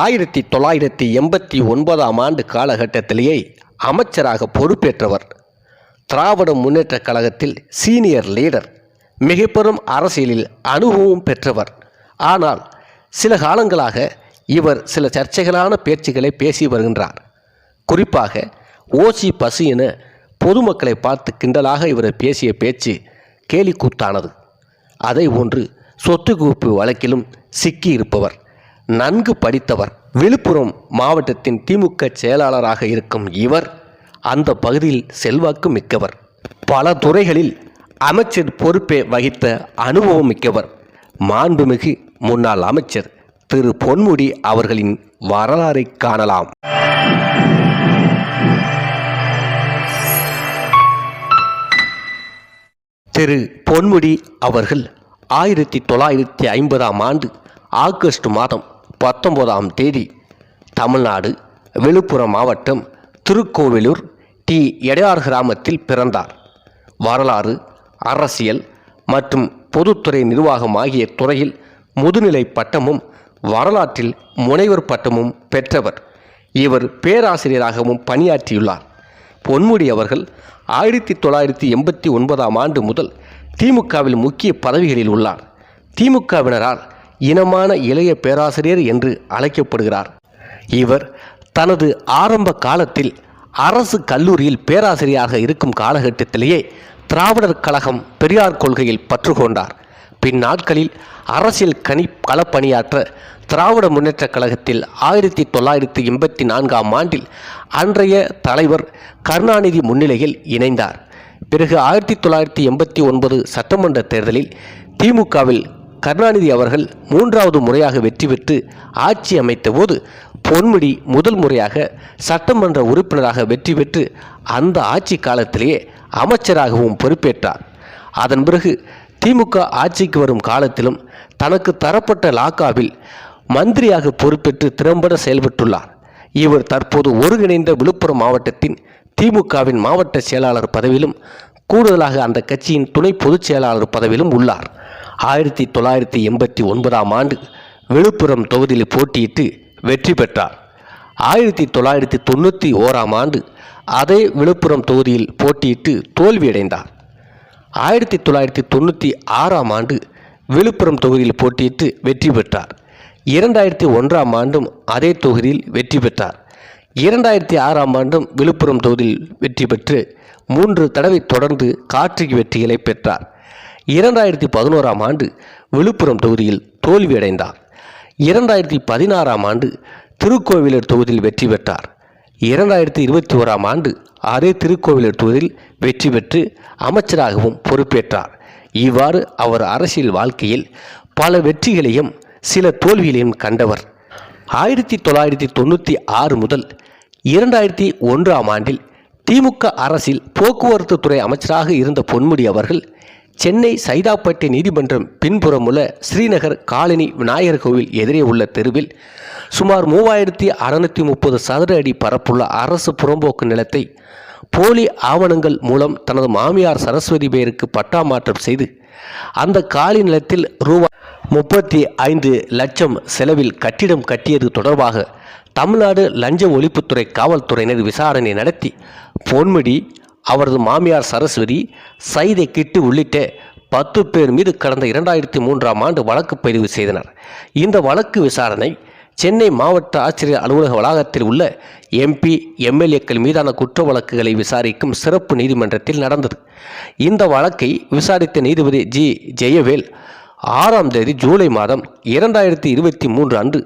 ஆயிரத்தி தொள்ளாயிரத்தி எண்பத்தி ஒன்பதாம் ஆண்டு காலகட்டத்திலேயே அமைச்சராக பொறுப்பேற்றவர். திராவிட முன்னேற்ற கழகத்தில் சீனியர் லீடர். மிக பெரும் அரசியலில் அனுபவம் பெற்றவர். ஆனால் சில காலங்களாக இவர் சில சர்ச்சைகளான பேச்சுக்களை பேசி வருகின்றார். குறிப்பாக ஓசி பசு என பொதுமக்களை பார்த்து கிண்டலாக இவர் பேசிய பேச்சு கேலிக்கூத்தானது. அதை ஒன்று சொத்து குவிப்பு வழக்கிலும் சிக்கி இருப்பவர் நன்கு படித்தவர் விழுப்புரம் மாவட்டத்தின் திமுக செயலாளராக இருக்கும் இவர் அந்த பகுதியில் செல்வாக்கு மிக்கவர். பல துறைகளில் அமைச்சர் பொறுப்பை வகித்த அனுபவம் மிக்கவர். மாண்புமிகு முன்னாள் அமைச்சர் திரு பொன்முடி அவர்களின் வரலாறை காணலாம். திரு பொன்முடி அவர்கள் ஆயிரத்தி தொள்ளாயிரத்தி ஐம்பதாம் ஆண்டு ஆகஸ்ட் மாதம் பத்தொன்பதாம் தேதி தமிழ்நாடு விழுப்புரம் மாவட்டம் திருக்கோவிலூர் டி. எடையார் கிராமத்தில் பிறந்தார். வரலாறு அரசியல் மற்றும் பொதுத்துறை நிர்வாகம் ஆகிய துறையில் முதுநிலை பட்டமும் வரலாற்றில் முனைவர் பட்டமும் பெற்றவர். இவர் பேராசிரியராகவும் பணியாற்றியுள்ளார். பொன்முடி அவர்கள் ஆயிரத்தி தொள்ளாயிரத்தி எண்பத்தி ஒன்பதாம் ஆண்டு முதல் திமுகவில் முக்கிய பதவிகளில் உள்ளார். திமுகவினரால் இனமான இளைய பேராசிரியர் என்று அழைக்கப்படுகிறார். இவர் தனது ஆரம்ப காலத்தில் அரசு கல்லூரியில் பேராசிரியராக இருக்கும் காலகட்டத்திலேயே திராவிடர் கழகம் பெரியார் கொள்கையில் பற்று கொண்டார் பின்னாட்களில் அரசியல் கனி களப்பணியாற்ற திராவிட முன்னேற்றக் கழகத்தில் ஆயிரத்தி தொள்ளாயிரத்தி எண்பத்தி நான்காம் ஆண்டில் அன்றைய தலைவர் கருணாநிதி முன்னிலையில் இணைந்தார். பிறகு ஆயிரத்தி தொள்ளாயிரத்தி எண்பத்தி ஒன்பது சட்டமன்ற தேர்தலில் திமுகவில் கருணாநிதி அவர்கள் மூன்றாவது முறையாக வெற்றி பெற்று ஆட்சி அமைத்தபோது பொன்முடி முதல் முறையாக சட்டமன்ற உறுப்பினராக வெற்றி பெற்று அந்த ஆட்சி காலத்திலேயே அமைச்சராகவும் பொறுப்பேற்றார். அதன் பிறகு திமுக ஆட்சிக்கு வரும் காலத்திலும் தனக்கு தரப்பட்ட லாக்காவில் மந்திரியாக பொறுப்பேற்று திறம்பட செயல்பட்டுள்ளார். இவர் தற்போது ஒருங்கிணைந்த விழுப்புரம் மாவட்டத்தின் திமுகவின் மாவட்ட செயலாளர் பதவியிலும் கூடுதலாக அந்த கட்சியின் துணை பொதுச் செயலாளர் பதவியிலும் உள்ளார். ஆயிரத்தி தொள்ளாயிரத்தி எண்பத்தி ஒன்பதாம் ஆண்டு விழுப்புரம் தொகுதியில் போட்டியிட்டு வெற்றி பெற்றார். ஆயிரத்தி தொள்ளாயிரத்தி தொண்ணூற்றி ஓராம் ஆண்டு அதே விழுப்புரம் தொகுதியில் போட்டியிட்டு தோல்வியடைந்தார். ஆயிரத்தி தொள்ளாயிரத்தி தொண்ணூற்றி ஆறாம் ஆண்டு விழுப்புரம் தொகுதியில் போட்டியிட்டு வெற்றி பெற்றார். இரண்டாயிரத்தி ஒன்றாம் ஆண்டும் அதே தொகுதியில் வெற்றி பெற்றார். இரண்டாயிரத்தி ஆறாம் ஆண்டும் விழுப்புரம் தொகுதியில் வெற்றி பெற்று மூன்று தடவை தொடர்ந்து காற்றிக்கு வெற்றிகளை பெற்றார். இரண்டாயிரத்தி பதினோராம் ஆண்டு விழுப்புரம் தொகுதியில் தோல்வியடைந்தார். இரண்டாயிரத்தி பதினாறாம் ஆண்டு திருக்கோவிலூர் தொகுதியில் வெற்றி பெற்றார். இரண்டாயிரத்தி இருபத்தி ஓராம் ஆண்டு அதே திருக்கோவிலூர் தொகுதியில் வெற்றி பெற்று அமைச்சராகவும் பொறுப்பேற்றார். இவ்வாறு அவர் அரசியல் வாழ்க்கையில் பல வெற்றிகளையும் சில தோல்விகளையும் கண்டவர். ஆயிரத்தி தொள்ளாயிரத்தி தொண்ணூற்றி ஆறு முதல் இரண்டாயிரத்தி ஒன்றாம் ஆண்டில் திமுக அரசில் போக்குவரத்து துறை அமைச்சராக இருந்த பொன்முடி அவர்கள் சென்னை சைதாப்பேட்டை நீதிமன்றம் பின்புறமுள்ள ஸ்ரீநகர் காலனி விநாயகர் கோவில் எதிரே உள்ள தெருவில் சுமார் மூவாயிரத்தி அறுநூற்றி முப்பது சதுர அடி பரப்புள்ள அரசு புறம்போக்கு நிலத்தை போலி ஆவணங்கள் மூலம் தனது மாமியார் சரஸ்வதி பெயருக்கு பட்டா மாற்றம் செய்து அந்த காலி நிலத்தில் ரூபாய் முப்பத்தி ஐந்து லட்சம் செலவில் கட்டிடம் கட்டியது தொடர்பாக தமிழ்நாடு லஞ்ச ஒழிப்புத்துறை காவல்துறையினர் விசாரணை நடத்தி பொன்முடி அவரது மாமியார் சரஸ்வதி சைதை கிட்டு உள்ளிட்ட பத்து பேர் மீது கடந்த இரண்டாயிரத்தி மூன்றாம் ஆண்டு வழக்கு பதிவு செய்தனர். இந்த வழக்கு விசாரணை சென்னை மாவட்ட ஆட்சியர் அலுவலக வளாகத்தில் உள்ள எம்பி எம்எல்ஏக்கள் மீதான குற்ற வழக்குகளை விசாரிக்கும் சிறப்பு நீதிமன்றத்தில் நடந்தது. இந்த வழக்கை விசாரித்த நீதிபதி ஜி. ஜெயவேல் ஆறாம் தேதி ஜூலை மாதம் இரண்டாயிரத்தி இருபத்தி மூன்று அன்று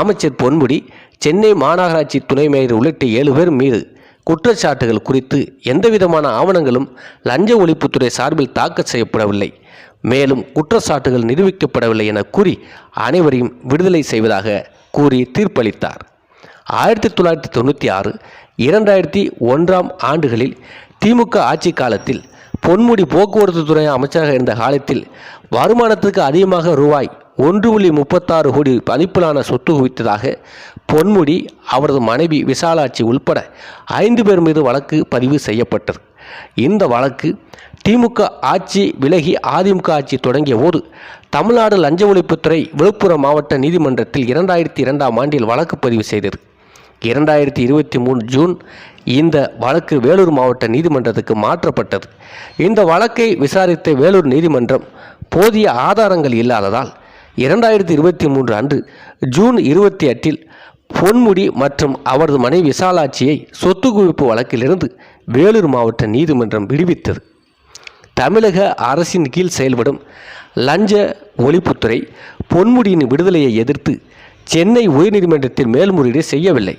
அமைச்சர் பொன்முடி சென்னை மாநகராட்சி துணை மேயர் உள்ளிட்ட ஏழு பேர் மீது குற்றச்சாட்டுகள் குறித்து எந்தவிதமான ஆவணங்களும் லஞ்ச ஒழிப்புத்துறை சார்பில் தாக்கல் செய்யப்படவில்லை. மேலும் குற்றச்சாட்டுகள் நிரூபிக்கப்படவில்லை என கூறி அனைவரையும் விடுதலை செய்வதாக கூறி தீர்ப்பளித்தார். ஆயிரத்தி தொள்ளாயிரத்தி தொண்ணூற்றி ஆறு இரண்டாயிரத்தி ஒன்றாம் ஆண்டுகளில் திமுக ஆட்சி காலத்தில் பொன்முடி போக்குவரத்து துறை அமைச்சராக இருந்த காலத்தில் வருமானத்துக்கு அதிகமாக ரூபாய் ஒன்று புள்ளி முப்பத்தாறு கோடி மதிப்பிலான சொத்து குவித்ததாக பொன்முடி அவரது மனைவி விசாலாட்சி உள்பட ஐந்து பேர் மீது வழக்கு பதிவு செய்யப்பட்டது. இந்த வழக்கு திமுக ஆட்சி விலகி அதிமுக ஆட்சி தொடங்கிய போது தமிழ்நாடு லஞ்ச ஒழிப்புத்துறை விழுப்புரம் மாவட்ட நீதிமன்றத்தில் இரண்டாயிரத்தி இரண்டாம் ஆண்டில் வழக்கு பதிவு செய்தது. இரண்டாயிரத்தி இருபத்தி மூணு ஜூன் இந்த வழக்கு வேலூர் மாவட்ட நீதிமன்றத்துக்கு மாற்றப்பட்டது. இந்த வழக்கை விசாரித்த வேலூர் நீதிமன்றம் போதிய ஆதாரங்கள் இல்லாததால் இரண்டாயிரத்தி இருபத்தி மூன்று அன்று ஜூன் இருபத்தி எட்டில் பொன்முடி மற்றும் அவரது மனைவி விசாலாட்சியை சொத்து குவிப்பு வழக்கிலிருந்து வேலூர் மாவட்ட நீதிமன்றம் விடுவித்தது. தமிழக அரசின் கீழ் செயல்படும் லஞ்ச ஒழிப்புத்துறை பொன்முடியின் விடுதலையை எதிர்த்து சென்னை உயர்நீதிமன்றத்தில் மேல்முறையீடு செய்யவில்லை.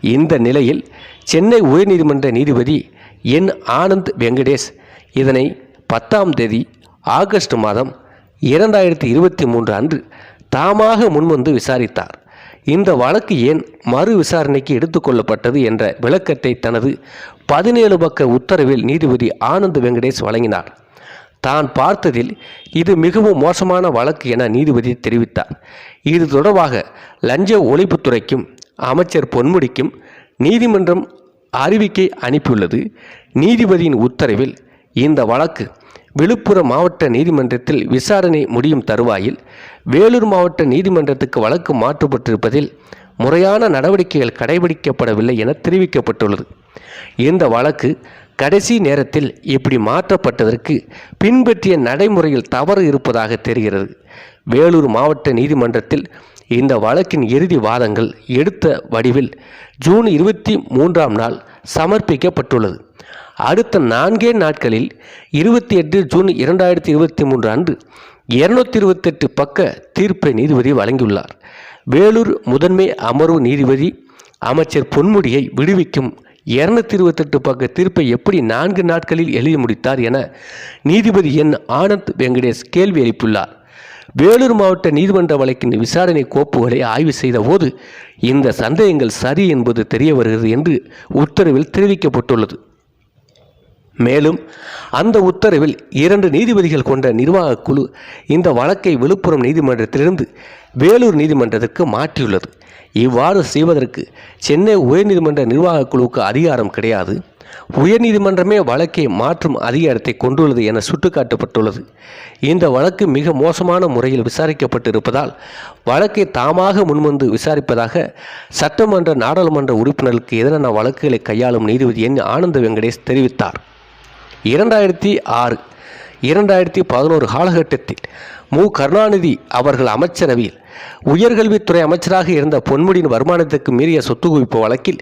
இந்த நிலையில் சென்னை உயர்நீதிமன்ற நீதிபதி என். ஆனந்த் வெங்கடேஷ் இதனை பத்தாம் தேதி ஆகஸ்ட் மாதம் இரண்டாயிரத்தி இருபத்தி மூன்று அன்று தாமாக முன்வந்து விசாரித்தார். இந்த வழக்கு ஏன் மறு விசாரணைக்கு எடுத்துக்கொள்ளப்பட்டது என்ற விளக்கத்தை தனது பதினேழு பக்க உத்தரவில் நீதிபதி ஆனந்த் வெங்கடேஷ் வழங்கினார். தான் பார்த்ததில் இது மிகவும் மோசமான வழக்கு என நீதிபதி தெரிவித்தார். இது தொடர்பாக லஞ்ச ஒழிப்புத்துறைக்கும் அமைச்சர் பொன்முடிக்கும் நீதிமன்றம் அறிவிக்கை அனுப்பியுள்ளது. நீதிபதியின் உத்தரவில் இந்த வழக்கு விழுப்புரம் மாவட்ட நீதிமன்றத்தில் விசாரணை முடியும் தருவாயில் வேலூர் மாவட்ட நீதிமன்றத்துக்கு வழக்கு மாற்றப்பட்டிருப்பதில் முறையான நடவடிக்கைகள் கடைபிடிக்கப்படவில்லை என தெரிவிக்கப்பட்டுள்ளது. இந்த வழக்கு கடைசி நேரத்தில் இப்படி மாற்றப்பட்டதற்கு பின்பற்றிய நடைமுறையில் தவறு இருப்பதாக தெரிகிறது. வேலூர் மாவட்ட நீதிமன்றத்தில் இந்த வழக்கின் இறுதி வாதங்கள் எடுத்த வடிவில் ஜூன் இருபத்தி மூன்றாம் நாள் சமர்ப்பிக்கப்பட்டுள்ளது. அடுத்த நான்கே நாட்களில் இருபத்தி எட்டு ஜூன் இரண்டாயிரத்தி இருபத்தி மூன்று அன்று இருநூத்தி இருபத்தெட்டு பக்க தீர்ப்பை நீதிபதி வழங்கியுள்ளார். வேலூர் முதன்மை அமர்வு நீதிபதி அமைச்சர் பொன்முடியை விடுவிக்கும் இருநூத்தி இருபத்தெட்டு பக்க தீர்ப்பை எப்படி நான்கு நாட்களில் எழுதி முடித்தார் என நீதிபதி என். ஆனந்த் வெங்கடேஷ் கேள்வி எழுப்பியுள்ளார். வேலூர் மாவட்ட நீதிமன்ற வழக்கின் விசாரணை கோப்புகளை ஆய்வு செய்த போது இந்த சந்தேகங்கள் சரி என்பது தெரிய வருகிறது என்று உத்தரவில் தெரிவிக்கப்பட்டுள்ளது. மேலும் அந்த உத்தரவில் இரண்டு நீதிபதிகள் கொண்ட நிர்வாகக் குழு இந்த வழக்கை விழுப்புரம் நீதிமன்றத்திலிருந்து வேலூர் நீதிமன்றத்திற்கு மாற்றியுள்ளது. இவ்வாறு செய்வதற்கு சென்னை உயர்நீதிமன்ற நிர்வாகக் குழுவுக்கு அதிகாரம் கிடையாது. உயர்நீதிமன்றமே வழக்கை மாற்றும் அதிகாரத்தை கொண்டுள்ளது என சுட்டிக்காட்டப்பட்டுள்ளது. இந்த வழக்கு மிக மோசமான முறையில் விசாரிக்கப்பட்டிருப்பதால் வழக்கை தாமாக முன்வந்து விசாரிப்பதாக சட்டமன்ற நாடாளுமன்ற உறுப்பினர்களுக்கு எதிரான வழக்குகளை கையாளும் நீதிபதி என். ஆனந்த வெங்கடேஷ் தெரிவித்தார். இரண்டாயிரத்தி ஆறு இரண்டாயிரத்தி பதினோரு காலகட்டத்தில் மு. கருணாநிதி அவர்கள் அமைச்சரவையில் உயர்கல்வித்துறை அமைச்சராக இருந்த பொன்முடியின் வருமானத்துக்கு மீறிய சொத்து குவிப்பு வழக்கில்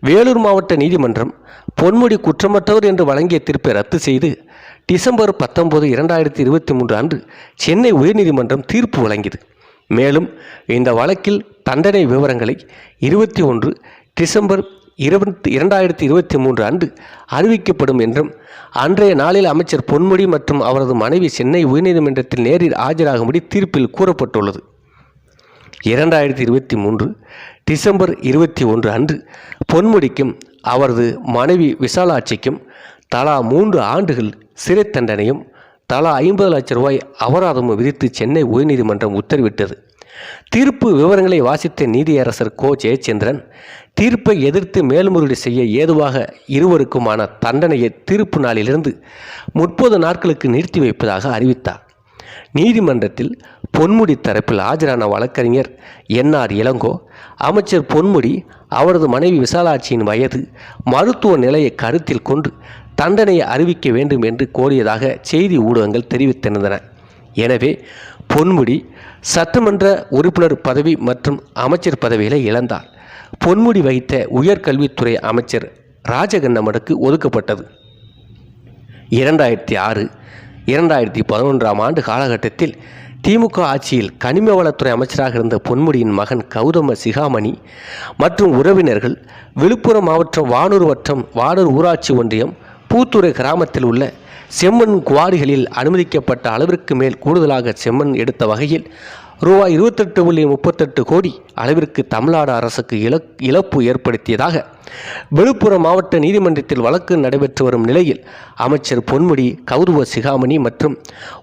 வேலூர் மாவட்ட நீதிமன்றம் பொன்முடி குற்றமற்றவர் என்று வழங்கிய தீர்ப்பை ரத்து செய்து டிசம்பர் பத்தொன்பது இரண்டாயிரத்தி இருபத்தி மூன்று அன்று சென்னை உயர்நீதிமன்றம் தீர்ப்பு வழங்கியது. மேலும் இந்த வழக்கில் தண்டனை விவரங்களை இருபத்தி ஒன்று டிசம்பர் இருபத்தி இரண்டாயிரத்தி இருபத்தி மூன்று அன்று அறிவிக்கப்படும் என்றும் அன்றைய நாளில் அமைச்சர் பொன்முடி மற்றும் அவரது மனைவி சென்னை உயர்நீதிமன்றத்தில் நேரில் ஆஜராகும்படி தீர்ப்பில் கூறப்பட்டுள்ளது. இரண்டாயிரத்தி இருபத்தி மூன்று டிசம்பர் இருபத்தி ஒன்று அன்று பொன்முடிக்கும் அவரது மனைவி விசாலாட்சிக்கும் தலா மூன்று ஆண்டுகள் சிறை தண்டனையும் தலா ஐம்பது லட்சம் ரூபாய் அபராதமும் விதித்து சென்னை உயர்நீதிமன்றம் உத்தரவிட்டது. தீர்ப்பு விவரங்களை வாசித்த நீதியரசர் கோ. ஜெயச்சந்திரன் தீர்ப்பை எதிர்த்து மேல்முறையீடு செய்ய ஏதுவாக இருவருக்குமான தண்டனையை தீர்ப்பு நாளிலிருந்து முப்பது நாட்களுக்கு நிறுத்தி வைப்பதாக அறிவித்தார். நீதிமன்றத்தில் பொன்முடி தரப்பில் ஆஜரான வழக்கறிஞர் என்ஆர் இளங்கோ அமைச்சர் பொன்முடி அவரது மனைவி விசாலாட்சியின் வயது மருத்துவ நிலையை கருத்தில் கொண்டு தண்டனையை அறிவிக்க வேண்டும் என்று கோரியதாக செய்தி ஊடகங்கள் தெரிவித்திருந்தன. எனவே பொன்முடி சட்டமன்ற உறுப்பினர் பதவி மற்றும் அமைச்சர் பதவிகளை இழந்தார். பொன்முடி வைத்த உயர்கல்வித்துறை அமைச்சர் ராஜகண்ணமனுக்கு ஒதுக்கப்பட்டது. இரண்டாயிரத்தி ஆறு இரண்டாயிரத்தி பதினொன்றாம் ஆண்டு காலகட்டத்தில் திமுக ஆட்சியில் கனிம வளத்துறை அமைச்சராக இருந்த பொன்முடியின் மகன் கௌதம சிகாமணி மற்றும் உறவினர்கள் விழுப்புரம் மாவட்டம் வானூர் வட்டம் வானூர் ஊராட்சி ஒன்றியம் பூத்துறை கிராமத்தில் உள்ள செம்மண் குவாரிகளில் அனுமதிக்கப்பட்ட அளவிற்கு மேல் கூடுதலாக செம்மண் எடுத்த வகையில் ரூபாய் இருபத்தெட்டு புள்ளி முப்பத்தெட்டு கோடி அளவிற்கு தமிழ்நாடு அரசுக்கு இழக் இழப்பு ஏற்படுத்தியதாக விழுப்புரம் மாவட்ட நீதிமன்றத்தில் வழக்கு நடைபெற்று வரும் நிலையில் அமைச்சர் பொன்முடி கௌரவ சிகாமணி மற்றும்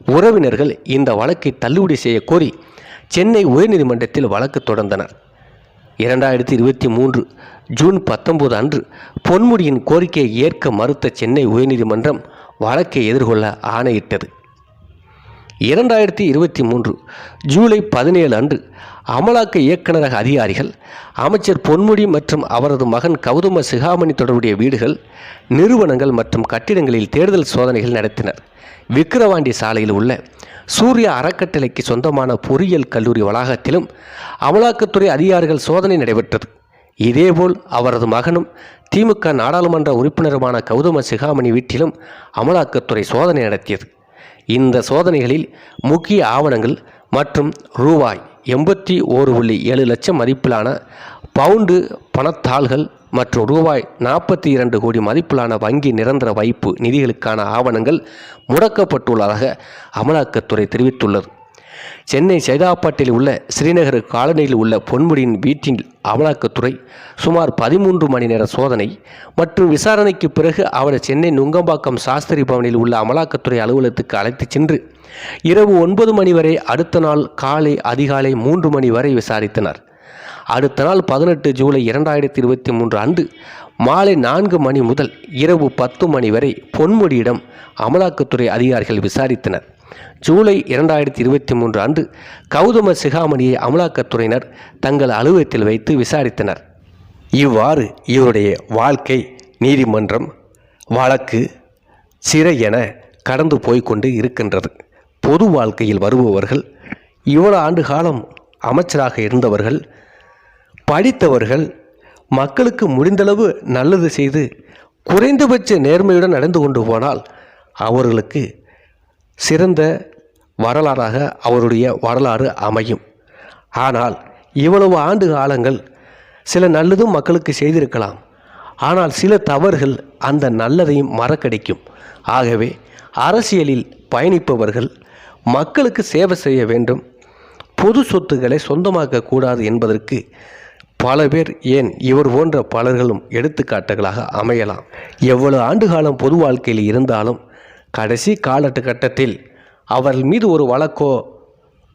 உறவினர்கள் இந்த வழக்கை தள்ளுபடி செய்யக்கோரி சென்னை உயர்நீதிமன்றத்தில் வழக்கு தொடர்ந்தனர். இரண்டாயிரத்தி இருபத்தி மூன்று ஜூன் பத்தொன்பது அன்று பொன்முடியின் கோரிக்கையை ஏற்க மறுத்த சென்னை உயர்நீதிமன்றம் வழக்கை எதிர்கொள்ள ஆணையிட்டது. இரண்டாயிரத்தி இருபத்தி மூன்று ஜூலை பதினேழு அன்று அமலாக்க இயக்குநரக அதிகாரிகள் அமைச்சர் பொன்முடி மற்றும் அவரது மகன் கௌதம சிகாமணி தொடர்புடைய வீடுகள் நிறுவனங்கள் மற்றும் கட்டிடங்களில் தேடுதல் சோதனைகள் நடத்தினர். விக்கிரவாண்டி சாலையில் உள்ள சூர்யா அறக்கட்டளைக்கு சொந்தமான பொறியியல் கல்லூரி வளாகத்திலும் அமலாக்கத்துறை அதிகாரிகள் சோதனை நடைபெற்றது. இதேபோல் அவரது மகனும் திமுக நாடாளுமன்ற உறுப்பினருமான கௌதம சிகாமணி வீட்டிலும் அமலாக்கத்துறை சோதனை நடத்தியது. இந்த சோதனைகளில் முக்கிய ஆவணங்கள் மற்றும் ரூபாய் எண்பத்தி ஓரு புள்ளி ஏழு லட்சம் மதிப்பிலான பவுண்டு பணத்தாள்கள் மற்றும் ரூபாய் நாற்பத்தி இரண்டு கோடி மதிப்பிலான வங்கி நிரந்தர வைப்பு நிதிகளுக்கான ஆவணங்கள் முடக்கப்பட்டுள்ளதாக அமலாக்கத்துறை தெரிவித்துள்ளது. சென்னை சைதாப்பேட்டில் உள்ள ஸ்ரீநகர் காலனியில் உள்ள பொன்முடியின் வீட்டில் அமலாக்கத்துறை சுமார் பதிமூன்று மணி நேர சோதனை மற்றும் விசாரணைக்கு பிறகு அவரை சென்னை நுங்கம்பாக்கம் சாஸ்திரி பவனில் உள்ள அமலாக்கத்துறை அலுவலகத்துக்கு அழைத்துச் சென்று இரவு ஒன்பது மணி வரை அடுத்த நாள் காலை அதிகாலை மூன்று மணி வரை விசாரித்தனர். அடுத்த நாள் பதினெட்டு ஜூலை இரண்டாயிரத்தி இருபத்தி மூன்று அன்று மாலை நான்கு மணி முதல் இரவு பத்து மணி வரை பொன்முடியிடம் அமலாக்கத்துறை அதிகாரிகள் விசாரித்தனர். ஜூலை இரண்டாயிரத்தி இருபத்தி மூன்று அன்று கௌதம சிகாமணியை அமலாக்கத்துறையினர் தங்கள் அலுவலகத்தில் வைத்து விசாரித்தனர். இவ்வாறு இவருடைய வாழ்க்கை நீதிமன்றம் வழக்கு சிறை என கடந்து போய்க்கொண்டு இருக்கின்றது. பொது வாழ்க்கையில் வருபவர்கள் இவ்வளவு ஆண்டு காலம் அமைச்சராக இருந்தவர்கள் படித்தவர்கள் மக்களுக்கு முடிந்தளவு நல்லது செய்து குறைந்தபட்ச நேர்மையுடன் நடந்து கொண்டு போனால் அவர்களுக்கு சிறந்த வரலாறாக அவருடைய வரலாறு அமையும். ஆனால் இவ்வளவு ஆண்டு காலங்கள் சில நல்லதும் மக்களுக்கு செய்திருக்கலாம். ஆனால் சில தவறுகள் அந்த நல்லதையும் மறக்கடிக்கும். ஆகவே அரசியலில் பயணிப்பவர்கள் மக்களுக்கு சேவை செய்ய வேண்டும். பொது சொத்துக்களை சொந்தமாக்கக்கூடாது என்பதற்கு பல பேர் ஏன் இவர் போன்ற பலர்களும் எடுத்துக்காட்டுகளாக அமையலாம். எவ்வளவு ஆண்டு காலம் பொது வாழ்க்கையில் இருந்தாலும் கடைசி காலகட்டத்தில் கட்டத்தில் அவர்கள் மீது ஒரு வழக்கோ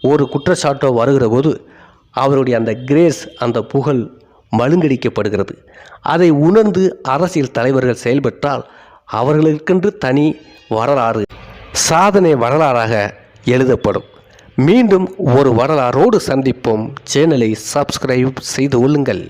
ஒரு குற்றச்சாட்டோ வருகிற போது அவருடைய அந்த கிரேஸ் அந்த புகழ் மழுங்கடிக்கப்படுகிறது. அதை உணர்ந்து அரசியல் தலைவர்கள் செயல்பட்டால் அவர்களுக்கென்று தனி வரலாறு சாதனை வரலாறாக எழுதப்படும். மீண்டும் ஒரு வரலாறோடு சந்திப்போம். சேனலை சப்ஸ்கிரைப் செய்து கொள்ளுங்கள்.